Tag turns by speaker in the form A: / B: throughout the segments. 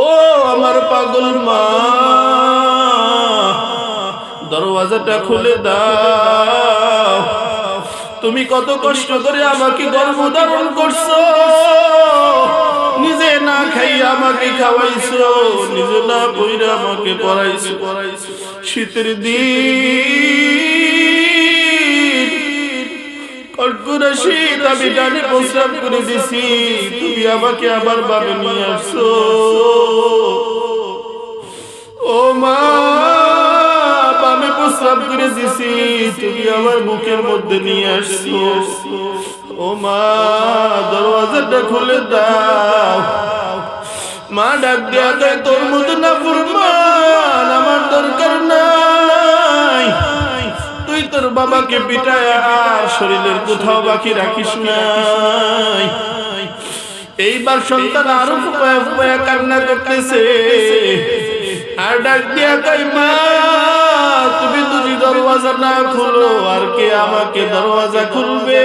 A: ও আমার পাগল মা, দরওয়াজাটা খুলে দাও। তুমি কত কষ্ট করে আমাকে গর্ভধারণ করছ। নিজে না খাই আমাকে খাওয়াইছো, নিজে না বইরা আমাকে পড়াইছো পড়াইছো। শীতের দিন আমি ডানে প্রস্রাব করে দিছি। তুমি আমাকে আবার বাবে নিয়ে আসছো। ও মা বামে প্রস্রাব করে দিছি। তুমি আমার মুখের মধ্যে নিয়ে আসছো। ও মা, দরওয়াজাটা খুলে দাও। মা, ডাক দেয়া তোর মতো না ফুরমান তোর বাবাকে পিটায় আর শরীরের কোথাও বাকি রাখিস নাই। এইবার সন্তান আরও ফুপায় ফুপায় কান্না করতেছে। আর ডাক দিয়া তাই মা, তুমি তুমি দরওয়াজা না খুলো আর কে আমাকে দরওয়াজা খুলবে?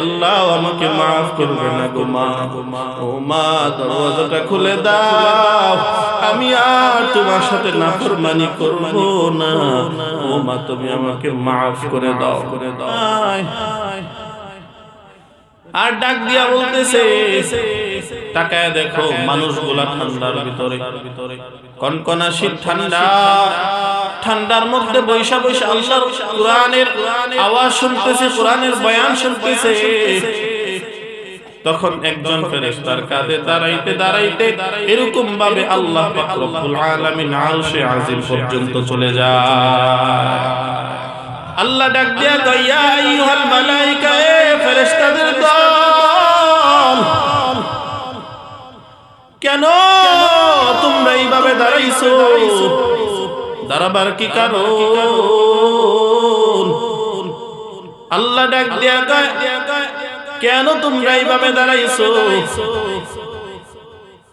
A: আল্লাহ আমাকে মাফ করবে না গো মা। ও মা, দরওয়াজাটা খুলে দাও। আমি আর তোমার সাথে নাফরমানি করব না। ও মা, তুমি আমাকে মাফ করে দাও। করে দাও আর ডাক দিয়া বলতেছে তাকায় দেখো মানুষগুলা ঠান্ডার ভিতরে। কনকনা শীত ঠান্ডা। ঠান্ডার মধ্যে বৈশা বৈশা আল্লাহর কোরআনের আওয়াজ শুনতেছে কোরআনের বয়ান শুনতেছে। তখন একজন ফেরেশতার কাঁধে দাঁড়াইতে দাঁড়াইতে এরকম ভাবে আল্লাহ পাক রব্বুল আলামিন আরশে আজিম পর্যন্ত চলে যায়। আল্লাহ ডাক দিয়া কয় ইয়া আইয়ুহাল মালাইকা এ ফেরেশতাদের দল। কেন? তোমরা এইভাবে দাঁড়াইছো? দাঁড়াবার কি কারণ? আল্লাহ ডাক দিয়া কেন তোমরা এইভাবে দাঁড়াইছো?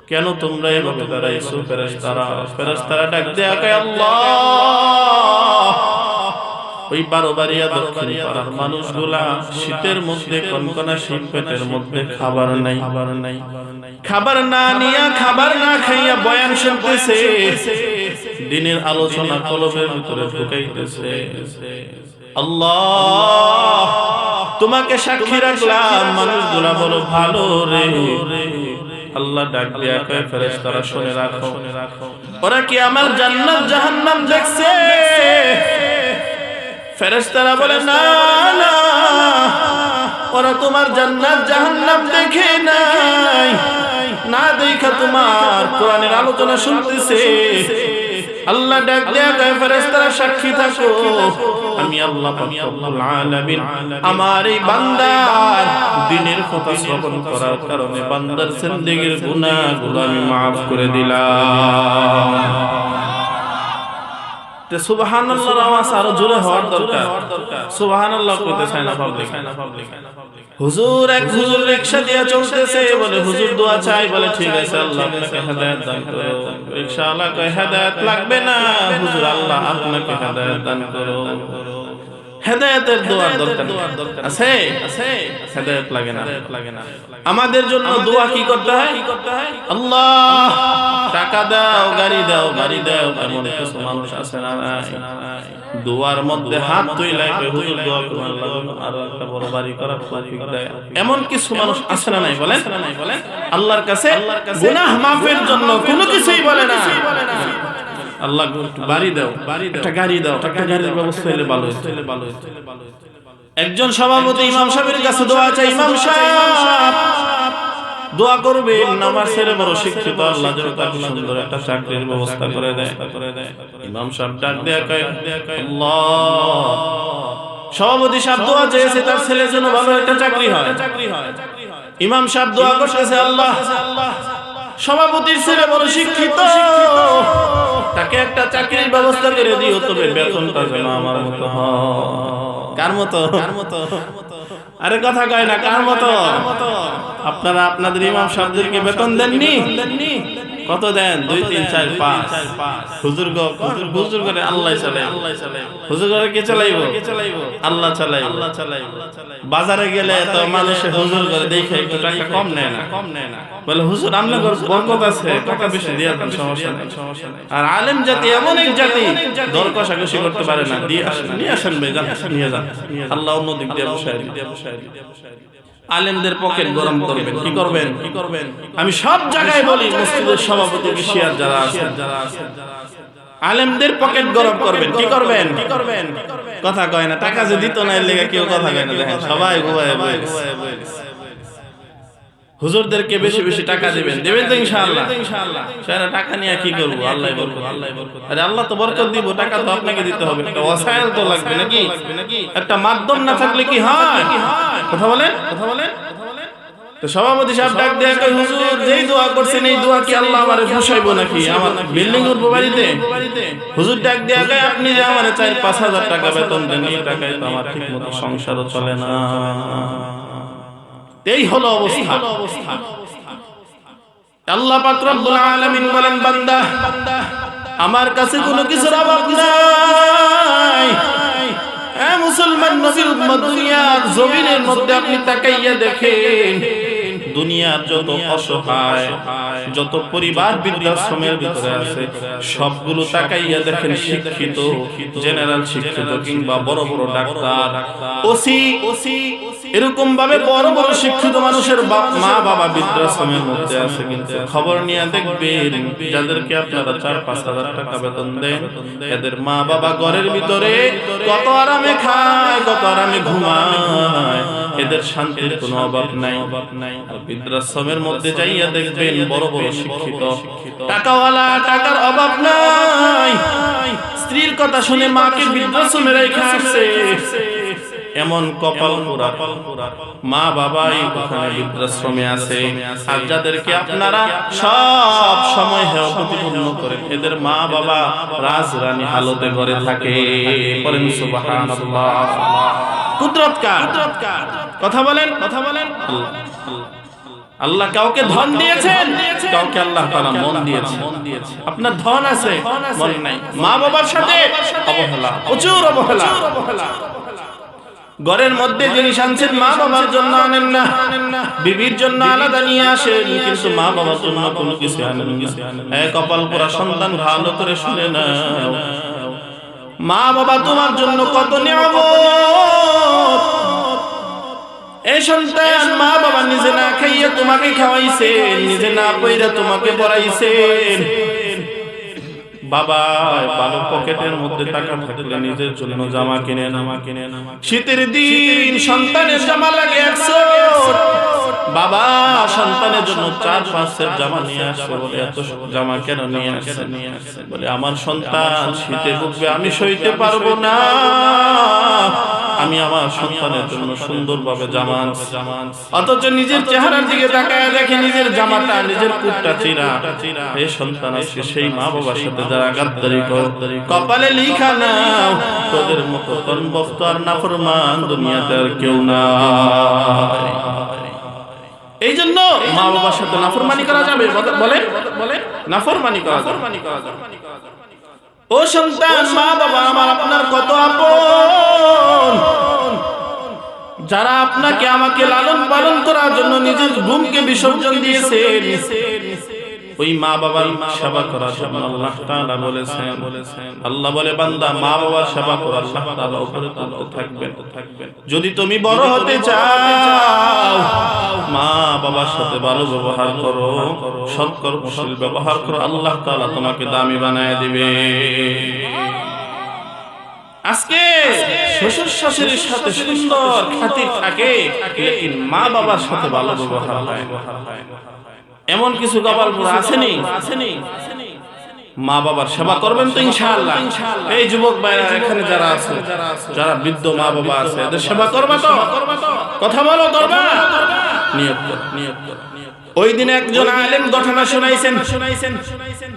A: কেন তোমরা এইভাবে দাঁড়াইছো? ফেরেশতারা ফেরেশতারা ডাক দিয়া কয় আল্লাহ! ওই বারো বাড়িয়া দক্ষিণ পাড়ার মানুষগুলা শীতের মধ্যে কনকনা শীত পেটের মধ্যে খাবার নাই খাবার নাই খাবার না নিয়া খাবার না খাইয়া বয়ান শুনতেছে। দিনের আলোচনা কলবের ভিতরে ঢুকাইতেছে। আল্লাহ, তোমাকে সাক্ষী রাখলাম, মানুষগুলা বলো ভালো রে। আল্লাহ ডাক দিয়া কয়, ফেরেশতারা শুনে রাখো। ওরা কি আমার জান্নাত জাহান্নাম দেখছে? ফেরেশতারা বলে, না ওরা তোমার জান্নাত, জাহান্নাম দেখে নাই। না দেখা তোমার কোরআনের আলোচনা শুনতেছে। আল্লাহ ডাক দেয়া কয় ফেরেশতারা সাক্ষী থাকো। আমি আল্লাহ আমার এই বান্দার দিনের কথা শ্রবণ করার কারণে বান্দার জিন্দেগীর গুনাহগুলো আমি maaf করে দিলাম। জোরে না হুজুর এক হুজুর বলে হুজুর দোয়া চাই, বলে ঠিক আছে, আল্লাহ আপনাকে হেদায়েত লাগবে না। আল্লাহ আপনাকে হেদায়েত দান করো হেদায়েতের দোয়ার দরকার আছে? আছে হেদায়েত লাগে না। লাগে না। আমাদের জন্য দোয়া কি করতে হয়? আল্লাহ! টাকা দাও গাড়ি দাও গাড়ি দাও এমন কিছু মানুষ আছে না দোয়ার মধ্যে হাত তুইলাই হুজুর দোয়া করুন আল্লাহ আরও একটা বড় বাড়ি করার তৌফিক দেয়। এমন কিছু মানুষ আছে না নাই বলেন? আল্লাহর কাছে গুনাহ মাফের জন্য কোনো কিছুই বলে না। আল্লাহ একটু বাড়ি দাও একটা গাড়ি দাও একটা গাড়ির ব্যবস্থা হলে ভালো হইতো। ভালো হইতো। একজন সভাপতি ইমাম সাহেবের কাছে দোয়া চাই ইমাম সাহেব। দোয়া করবেন নামাজ ছেড়ে বড় শিক্ষিত আল্লাহ যেন তার সুন্দর একটা চাকরির ব্যবস্থা করে দেয়। করে দেয় ইমাম সাহেব ডাক দেয়া কয় আল্লাহ। সভাপতি সাহেব দোয়া চেয়েছে তার ছেলের জন্য ভালো একটা চাকরি হয়। ইমাম সাহেব দোয়া করতেছে আল্লাহ। সভাপতির ছেলে বড় শিক্ষিত। তাকে একটা চাকরির ব্যবস্থা করে দিও তবে বেতনটা যেন আমার মতো কার মতো? কার মতো? আরে কথা কয় না কার মতো? আপনারা আপনাদের ইমাম সাহেবদেরকে বেতন দেননি? দেননি? কত দেন? দুই তিন চার পাঁচ। হুজুর গো হুজুর করে আল্লাহ চালাই হুজুর করে কে চালাইবো? আল্লাহ চালাই আল্লাহ চালাই বাজারে গেলে তো মানুষে হুজুর করে দেখে একটু টাকা কম নেয় না। কম নেয় না। বলে হুজুর আপনার ঘর বরকত আছে টাকা বেশি দিয়ে দেন সমস্যা নেই। সমস্যা নেই। আর আলেম জাতি এমন এক জাতি দর কষাকষি করতে পারে না। দিয়ে আসেন নিয়ে আসেন ভাই যান নিয়ে যান। আল্লাহ অন্য দিক দিয়ে বসায় আলেমদের পকেট গরম করবেন কি করবেন? কি করবেন? আমি সব জায়গায় বলি মসজিদের সভাপতি বিশিয়ার যারা আছেন যারা আছেন আলেমদের পকেট গরম করবেন কি করবেন কি করবেন? কথা কয় না টাকা যে দিত না এর লেগে কেউ কথা কয় না দেখেন সবাই ঘুমায় হুজুরদেরকে বেশি বেশি টাকা দিবেন। দিবেন তো ইনশাআল্লাহ। ইনশাআল্লাহ। টাকা নিয়ে কি করব? আল্লাহ বরকত। আল্লাহ বরকত। আরে আল্লাহ তো বরকত দিব টাকা তো আপনাকে দিতে হবে। একটা ওয়াসাইল তো লাগবে নাকি? একটা মাধ্যম না থাকলে কি হয়? কথা বলেন? কথা বলেন? তো সভাপতি সাহেব ডাক দেয়া কই হুজুর যেই দোয়া করছেন এই দোয়া কি আল্লাহ আমারে ফুসাইবো নাকি? আমার বিল্ডিং উঠবো বাড়িতে হুজুর ডাক দেয়া কই আপনি যে আমারে চার পাঁচ হাজার টাকা বেতন দেন এই টাকায় তো আমার ঠিক মতো সংসারও চলে না। এই হলো অবস্থা। আল্লাহ পাক রব্বুল আলামিন বলেন, বান্দা, আমার কাছে কোনো কিছুর অভাব নাই। এ মুসলমান নবীর উম্মত দুনিয়ার জমিনের মধ্যে আপনি তাকাইয়া দেখেন। দুনিয়ার যত অসহায় যত পরিবার বৃদ্ধাশ্রমের ভিতরে আছে সবগুলো তাকাইয়া দেখেন শিক্ষিত জেনারেল শিক্ষিত কিংবা বড় বড় ডাক্তার ওসি ওসি এরকম ভাবে বড় বড় শিক্ষিত মানুষের বাপ মা বাবা বৃদ্ধাশ্রমের মধ্যে আছে কিন্তু খবর নিয়ে দেখবেন যাদেরকে আপনারা চার পাঁচ হাজার টাকা বেতন দেন এদের মা বাবা ঘরের ভিতরে কত আরামে খায় কত আরামে ঘুমায়। এদের শান্তির কোন অভাব নাই। আর বৃদ্ধাশ্রমের মধ্যে যাইয়া দেখবেন বড় বড় শিক্ষিত। টাকাওয়ালা টাকার অভাব নাই। স্ত্রীর কথা শুনে মাকে বৃদ্ধাশ্রমে রেখে আসছে। এমন কপাল পোড়া মা বাবাই ওখানে বৃদ্ধাশ্রমে আছে আর যাদেরকে আপনারা সব সময় হেয় প্রতিপন্ন করেন, এদের মা বাবা রাজরানী হালতে ঘরে থাকে। কথা বলেন কথা বলেন। আল্লাহ কাউকে ধন দিয়েছেন? কাউকে আল্লাহ তাআলা মন দিয়েছেন? আপনার ধন আছে মা বাবার সাথে অবহেলা, প্রচুর অবহেলা। ঘরের মধ্যে জিনিস আনছেন মা বাবার জন্য আনেন না বিবির জন্য আলাদা নিয়ে আসেন কিন্তু মা বাবার জন্য কোনো কিছু আনেন না। কপাল পোড়া সন্তান ভালো করে শুনে না মা বাবা তোমার জন্য কত নিয়ম এই সন্তান মা বাবা নিজে না খাইয়া তোমাকে খাওয়াইছেন নিজে না পইরা তোমাকে পড়াইছেন। বাবা পকেটের মধ্যে টাকা থাকলে নিজের জন্য জামা কিনে নামা কিনে নামা শীতের দিন সন্তানের জামা লাগে একশো বাবা, সন্তানের জন্য চার পাঁচের জামা নিয়ে আসবে বলে, এত জামা কেন নিয়ে আসে নিয়ে আসে বলে, আমার সন্তান শীতে ভুগবে, আমি সইতে পারব না। আমার সন্তানের জন্য সুন্দরভাবে জামা আনছি অথচ নিজের চেহারার দিকে তাকায় দেখে নিজের জামাটা নিজের কুটটা চিরা এই সন্তান আজকে সেই মা বাবার সাথে যারা গাদ্দারি করো কপালে লিখা নাও তোদের মতো তন্বস্ত আর নাফরমান দুনিয়াতে আর কেউ না এই জন্য মা বাবার সাথে নাফরমানি করা যাবে বলে বলে নাফরমানি করা যাবে। ও সন্তান মা বাবা আমার আপনার কত আপন? যারা আপনাকে আমাকে লালন পালন করার জন্য নিজের ঘুমকে বিসর্জন দিয়েছেন ওই মা বাবার সেবা করার জন্য আল্লাহ তাআলা বলেছেন, আল্লাহ বলে, বান্দা, মা বাবার সেবা করো, আল্লাহ তাআলা উপরে তুলতে থাকবেন। থাকবেন যদি তুমি বড় হতে চাও, মা বাবার সাথে ভালো ব্যবহার করো সৎকর্মশীল ব্যবহার করো, আল্লাহ তাআলা তোমাকে দামি বানায় দিবে। আজকে শ্বশুর শাশুড়ির সাথে সুন্দর খ্যাতি থাকে, লেকিন মা বাবার সাথে ভালো ব্যবহার হয়। এমন কিছু গপালপুর আসেনি? আসেনি মা বাবার সেবা করবেন তো ইনশাআল্লাহ। এই যুবক ভাইরা এখানে যারা আছে, যারা বৃদ্ধ মা বাবা আছে, এদের সেবা করবা তো? কথা বলো, করবা? নিয়ত নিয়ত ওই দিন একজন আলেম ঘটনা শোনাইছেন শোনাইছেন শোনাইছেন।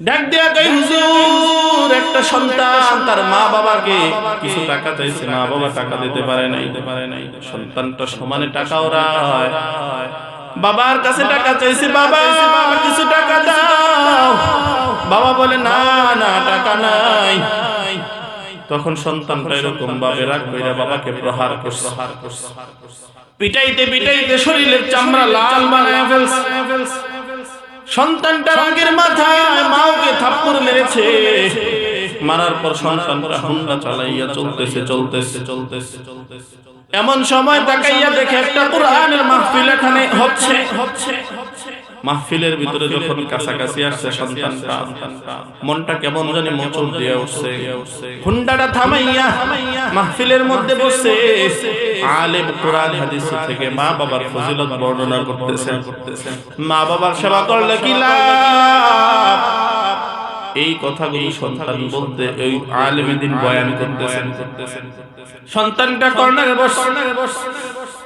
A: ডাক দেয়া হুজুর, একটা সন্তান, তার মা বাবাকে কিছু টাকা চাইছে। মা বাবা টাকা দিতে পারে নাই। পারে নাই সমানে টাকা বাবার কাছে টাকা চাইছে, বাবা, কিছু টাকা দাও। বাবা বলে, না না, টাকা নাই। তখন সন্তানটা এরকম ভাবে রাগ বাবাকে প্রহার করছে। পিটাইতে পিটাইতে শরীরের চামড়া লাল বানায় ফেলছে। সন্তানটা রাগের মাথায় মাওকে থাপ্পড় মেরেছে। মারার পর সন্তানটা হুন্ডা চালাইয়া চলতেছে চলতেছে চলতেছে চলতেছে এমন সময় তাকাইয়া দেখে একটা কোরআনের মাহফিল এখানে হচ্ছে হচ্ছে। মাহফিলের ভিতরে যখন কাছাকাছি আসছে সন্তানটা, মনটা কেমন জানি মোচড় দিয়ে উঠছে। হুন্ডাটা থামাইয়া মাহফিলের মধ্যে বসে আলেম কোরআন হাদিস থেকে মা বাবার ফজিলত বর্ণনা করতেছেন মা বাবার সেবা করলে কি লাভ? এই কথাগুলো সন্তান বলতে ওই আলেম দিন বয়ান করতেছেন সন্তানটা কর্নারে বস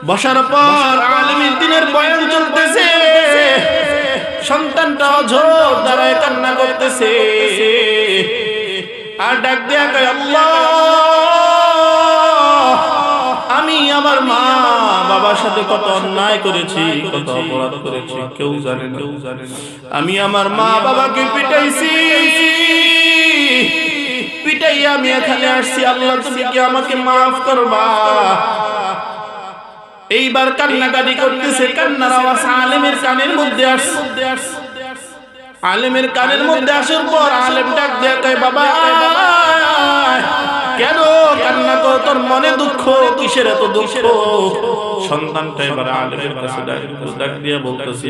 A: বসার পর আলেমের দিনের বয়ান চলতেছে। সন্তানটা অঝোর দাঁড়ায় কান্না করতেছে। আর ডাক দেয়া কয়, আল্লাহ, আমি আমার মা বাবার সাথে কত অন্যায় করেছি, কত অপরাধ করেছি, কেউ জানে কেউ জানে আমি আমার মা বাবাকে পিটাইছি। পিটাই আমি এখানে আসছি। আল্লাহ, তুমি কি আমাকে মাফ করবা? এইবার কান্নাকাটি করতেছে, কান্নার আওয়াজ আলেমের কানের মধ্যে আসছে আলেমের কানের মধ্যে আসার পর আলেম ডাক দেয়া কয়, বাবা, কেন কান্না কর? তোর মনে দুঃখ, কিসের এত দুঃখ? সন্তানটা এবার আলেমের কাছে ডাক দিয়া বলতেছি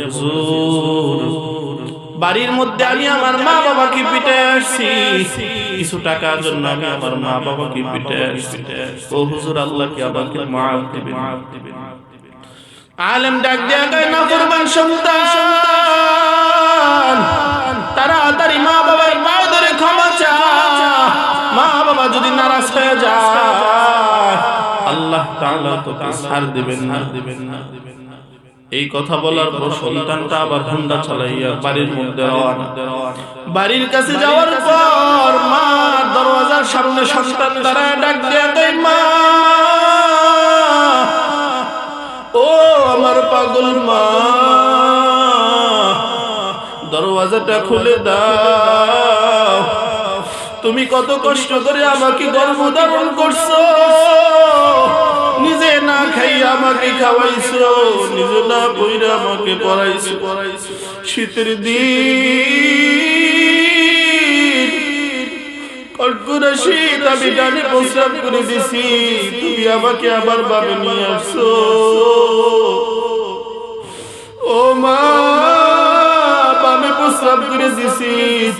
A: বাড়ির মধ্যে আমি আমার মা বাবাকে পিটে আসছি। কিছু টাকার জন্য আমি আমার মা বাবাকে পিটে আসছি। ও হুজুর, আল্লাহ কি আমাকে মাফ দিবেন? আলেম ডাক দেয়া কয় না করবেন সন্তান। তাড়াতাড়ি মা বাবার পায়ে ধরে ক্ষমা চা মা বাবা যদি নারাজ হয়ে যায়, আল্লাহ তাআলা তোকে ছাড় দিবেন না। দিবেন না এই কথা বলার পর সন্তানটা আবার হুন্ডা চালাইয়া বাড়ির মধ্যে বাড়ির কাছে যাওয়ার পর মা দরওয়াজার সামনে সন্তান দাঁড়ায় ডাক দেয়া মা! ও আমার পাগল মা, দরওয়াজাটা খুলে দাও। তুমি কত কষ্ট করে আমাকে গর্ভধারণ করছ। নিজে না খাই আমাকে খাওয়াইছো, নিজে না বইরা আমাকে পড়াইছো পড়াইছো। শীতের দিন প্রস্রাব করে দিছি।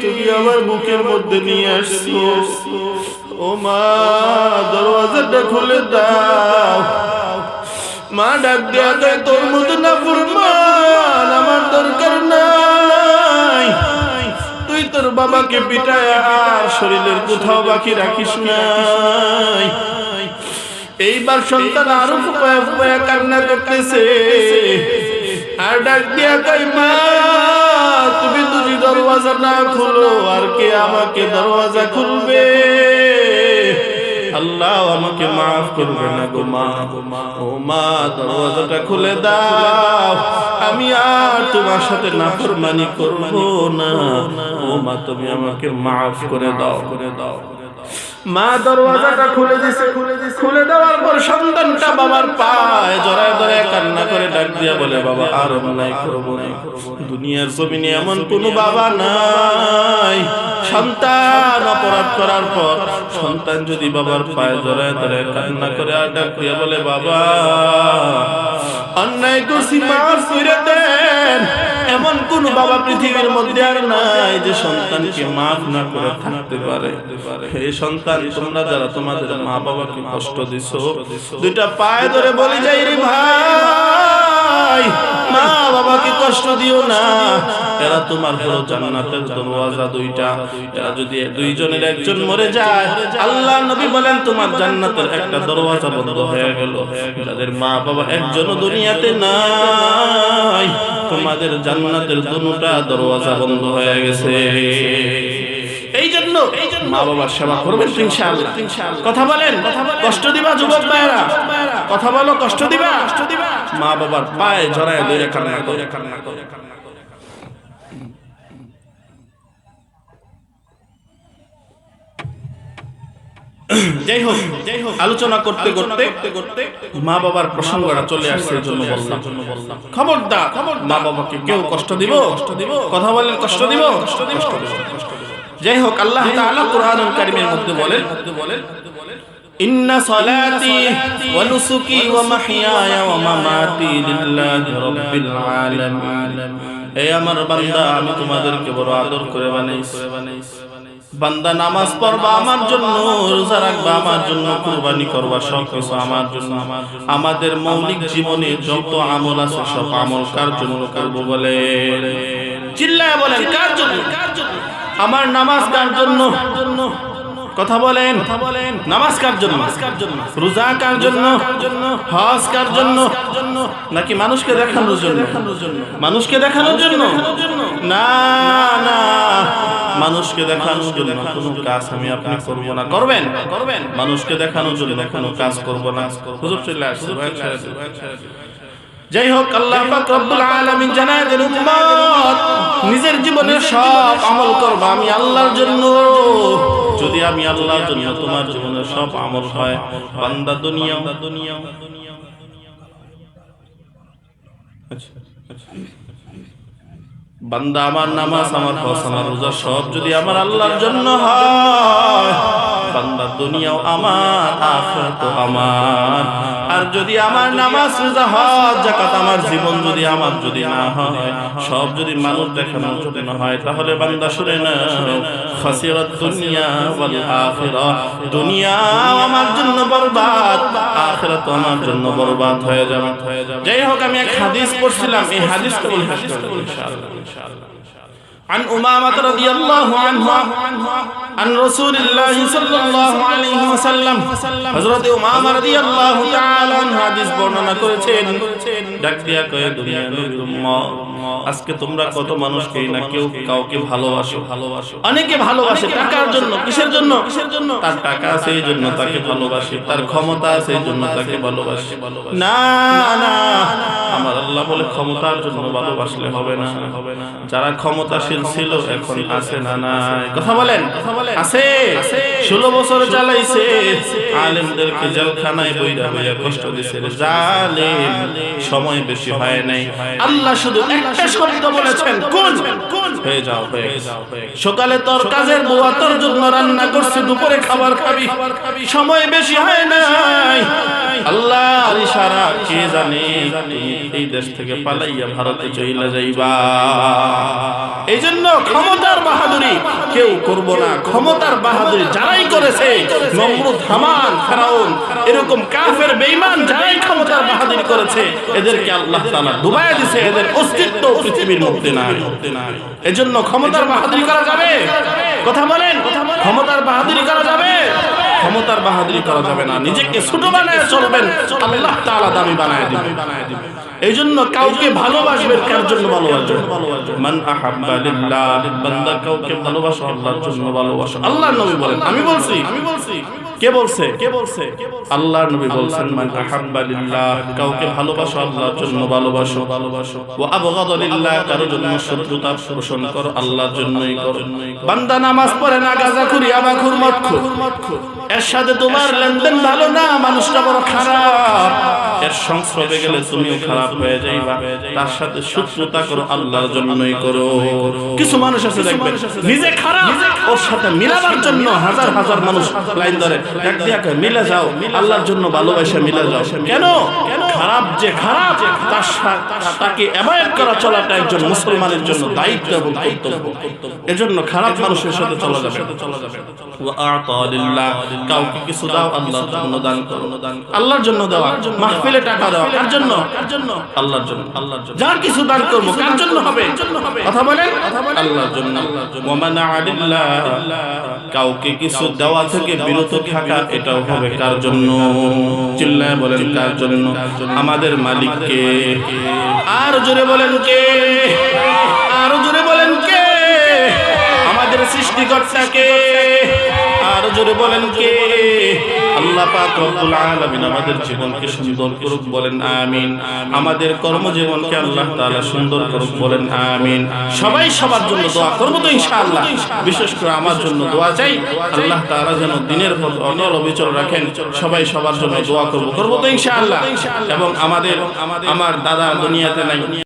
A: তুমি আমার মুখের মধ্যে নিয়ে আসছো। ও মা, দরওয়াজাটা খুলে দাও। মা, ডাক দেয়া তোর মতো না ফুরমান, আমার দরকার তুই তোর বাবাকে পিটায় আর শরীরের কোথাও বাকি রাখিস নাই। এইবার সন্তান আরও ফুপায়া ফুপায়া কান্না করতেছে। আর ডাক দিয়া কই মা, তুমি তুমি দরওয়াজা না খুলো, আর কে আমাকে দরওয়াজা খুলবে? আল্লাহ আমাকে মাফ করবে না গো মা। ও মা, দরওয়াজাটা খুলে দাও। আমি আর তোমার সাথে না নাফরমানি করব না। মা, তুমি আমাকে মাফ করে দাও। করে দাও মা দরওয়াজাটা খুলে দিছে। খুলে দেওয়ার পর সন্তানটা বাবার পায়ে জড়ায় ধরে কান্না করে ডাক দিয়া বলে, বাবা, আর অন্যায় করব না। দুনিয়ার জমিনে এমন কোন বাবা নাই। সন্তান অপরাধ করার পর সন্তান যদি বাবার পায়ে জড়ায় ধরে কান্না করে আর ডাক দিয়া বলে, বাবা, অন্যায় করছি, মাফ করে দেন এমন কোন বাবা পৃথিবীর মধ্যে আর নাই যে সন্তানকে মাফ না করে থাকতে পারে। হে সন্তান তোমরা যারা তোমাদের মা বাবাকে কষ্ট দিছো দুইটা পায়ে ধরে বলি যাই রে ভাই। মা বাবাকে কষ্ট দিও না। এরা তোমার হলো জান্নাতের দরওয়াজা দুইটা। এরা যদি দুইজনের একজন মরে যায়, আল্লাহ নবী বলেন, তোমার জান্নাতের একটা দরওয়াজা বন্ধ হয়ে গেল। যাদের মা বাবা একজনও দুনিয়াতে নাই। তোমাদের জান্নাতের দুটা দরওয়াজা বন্ধ হয়ে গেছে। মা বাবার সেবা করবেন ইনশাআল্লাহ। কথা বলেন, কষ্ট দিবা যুবক ভাইরা কথা বলো, কষ্ট দিবা? কষ্ট দিবা মা বাবার পায়ে জড়ায় লইয়া কান্না লইয়া কান্না লইয়া কান্না যাই হোক যাই হোক আলোচনা করতে করতে করতে মা বাবার প্রসঙ্গটা চলে আসছে জন্য বললাম। খবরদার, মা বাবাকে কেউ কষ্ট দিব? কষ্ট দিব কথা বলেন কষ্ট দিব? কষ্ট দিব। যাই হোক, আল্লাহ তাআলা কোরআনুল কারীমের মধ্যে বলেন মধ্যে বলেন ওয়া মাহইয়ায়া ওয়া মামাতি লিল্লাহি রাব্বিল আলামিন। হে আমার বান্দা আমি তোমাদেরকে বড় আদর করে বানাইছি। বান্দা নামাজ পড়বা আমার জন্য রোজা রাখবা আমার জন্য কুরবানি করবা সব কিছু আমার জন্য। আমাদের মৌলিক জীবনে যত আমল আছে সব আমল কার জন্য করব বলে চিল্লায় বলেন কার জন্য? আমার নামাজ কার জন্য? কথা বলেন কথা বলেন। নামাজ কার জন্য? রোজা কার জন্য? হজ কার জন্য? নাকি মানুষকে দেখানোর জন্য? মানুষকে দেখানোর জন্য? না না মানুষকে দেখানোর জন্য কোনো কাজ আমি আপনি করব না। করবেন? করবেন? মানুষকে দেখানোর জন্য কোনো কাজ করব না। হুজুর চলে আসছে। যাই হোক আল্লাহ পাক রব্বুল আলামিন জানায় দেন উম্মত নিজের জীবনে সব আমল করবা আমি আল্লাহর জন্য। যদি আমি আল্লাহ দুনিয়া তোমার জীবনের সব আমল হয়, বান্দা দুনিয়া। দুনিয়া দুনিয়া দুনিয়া বান্দা আমার নামাজ, আমার হস আমার রোজা সব যদি আমার আল্লাহর জন্য হয় বান্দা, দুনিয়াও আমার, আখিরাতও আমার। আর যদি আমার নামাজ রোজা হজ যাকাত আমার জীবন যদি আমার যদি না হয়, সব যদি মানুষ দেখানোর জন্য হয়, তাহলে বান্দা শুনে না খাসিরাত দুনিয়া ওয়াল আখিরাহ দুনিয়া আমার জন্য বরবাদ আখিরাত আমার জন্য বরবাদ হয়ে যাবে। যাই হোক, আমি এক হাদিস পড়ছিলাম, এই হাদিসটা উল্লেখ করব ইনশাআল্লাহ। عن أمامة رضي الله عنه عن رسول الله صلى الله عليه وسلم حضرت أمامة رضي الله تعالى عنه حديث বর্ণনা করেছেন ডাক দিয়া কয়ে দুনিয়া নবীর উম্মত আজকে তোমরা কত মানুষকে না কেউ কাউকে ভালোবাসো ভালোবাসো অনেকে ভালোবাসে টাকার জন্য কিসের জন্য কিসের জন্য তার টাকা আছে এই জন্য তাকে ভালোবাসে তার ক্ষমতা আছে এই জন্য তাকে ভালোবাসে না না আমার আল্লাহ বলে ক্ষমতার জন্য ভালোবাসলে হবে না হবে না যারা ক্ষমতাশীল ছিল এখন আছে না নাই কথা বলেন আছে ষোলো বছর চালাইছে আলেমদেরকে জেলখানায় বইরা হইয়া কষ্ট দিছে। জালেম সময় বেশি হয় নাই। আল্লাহ শুধু একটা শব্দ বলেছেন। কোন হয়ে যাও হয়ে সকালে তোর কাজের বুয়া তোর জন্য রান্না করছে দুপুরে খাবার খাবি। সময় বেশি হয় নাই। আল্লাহ ইশারা কে জানে এই দেশ থেকে পালাইয়া ভারতে চইলা যাইবা। এই জন্য ক্ষমতার বাহাদুরি কেউ করব না। ক্ষমতার বাহাদুরি যারাই করেছে নমরুদ হামান ফেরাউন এরকম কাফের বেঈমান যারাই ক্ষমতার বাহাদুরি করেছে এদেরকে আল্লাহ তাআলা ডুবাইয়া দিয়েছে এদের অস্তিত্ব পৃথিবীর মধ্যে নাই। এজন্য ক্ষমতার বাহাদুরি করা যাবে। কথা বলেন। ক্ষমতার বাহাদুরি করা যাবে। ক্ষমতার বাহাদুরি করা যাবে। না। নিজেকে ছোট বানায় চলবেন। আল্লাহ তাআলা দামি বানায় দিবেন এই জন্য কাউকে ভালোবাসবেন কার জন্য ভালোবাসবেন মান আহাব্বা লিল্লাহ। বান্দা কাউকে ভালোবাসো আল্লাহর জন্য ভালোবাসো। আল্লাহর নবী বলেন। আমি বলছি। আমি বলছি। কে বলছে? কে বলছে? আল্লাহ নবী বলছেন, মান আহাব্বালিল্লাহ কাউকে ভালোবাসো, আল্লাহর জন্য ভালোবাসো। ভালোবাসো ওয়া আবগাদালিল্লাহ কারও জন্য শত্রুতা পোষণ করো, আল্লাহর জন্যই করো। বান্দা নামাজ পড়ে না গাঁজাখুরি আবাখুর মদখুর এর সাথে তোমার লেনদেন ভালো না, মানুষটা বড় খারাপ। এর সংস্রবে গেলে তুমিও খারাপ হয়ে যাইবা। তার সাথে শত্রুতা করো, আল্লাহর জন্যই করো। কিছু মানুষ আছে দেখবেন নিজে খারাপ, ওর সাথে মিলাবার জন্য হাজার হাজার মানুষ লাইন ধরে, এক দিয়ে মিলে যাও, আল্লাহর জন্য ভালোবাসা মিলে যাও। কেন? খারাপ যে খারাপ তাকে অ্যাভয়েড করা চলাটা একজন মুসলমানের জন্য দায়িত্ব এবং কর্তব্য। এজন্য খারাপ মানুষের সাথে চলা যাবে কাউকে কিছু দেওয়া থেকে বিরত থাকা এটাও হবে কার জন্য? চিল্লায় বলেন কার জন্য? আমাদের মালিককে। আর জোরে বলেন কে? আর জোরে বলেন কে? আমাদের সৃষ্টিকর্তাকে। আর জোরে বলেন কে? আল্লাহ পাক রব্বুল আলামিন আমাদের জীবনকে সুন্দর করুক বলেন, আমিন। আমাদের কর্মজীবনকে আল্লাহ তাআলা সুন্দর করুক বলেন, আমিন। সবাই সবার জন্য দোয়া করব তো ইনশাআল্লাহ। বিশেষ করে আমার জন্য দোয়া চাই। আল্লাহ তাআলা যেন দিনের পথ অনল অবিচল রাখেন। সবাই সবার জন্য দোয়া করব করব তো ইনশাআল্লাহ। এবং আমাদের, আমার দাদা দুনিয়াতে নাই।